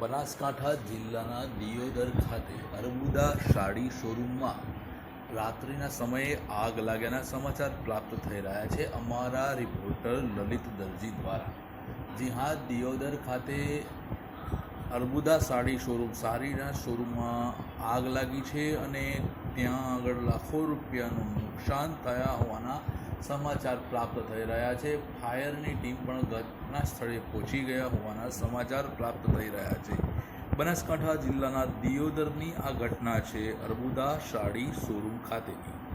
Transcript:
બનાસકાંઠા જિલ્લાના દિયોદર ખાતે અરબુદા સાડી શોરૂમમાં રાત્રિના સમયે આગ લાગ્યાના સમાચાર પ્રાપ્ત થઈ રહ્યા છે. અમારા રિપોર્ટર લલિત દરજી દ્વારા. જી હા, દિયોદર ખાતે અરબુદા સાડી શોરૂમ સાડીના શોરૂમમાં આગ લાગી છે અને ત્યાં આગળ લાખો રૂપિયાનું નુકસાન થયા હોવાના સમાચાર પ્રાપ્ત થઈ રહ્યા છે. ફાયરની ટીમ પણ ઘટના સ્થળે પહોંચી ગયા હોવાના સમાચાર પ્રાપ્ત થઈ રહ્યા છે. બનાસકાંઠા જિલ્લાના દિયોદરની આ ઘટના છે અરબુદા સાડી શોરૂમ ખાતેની.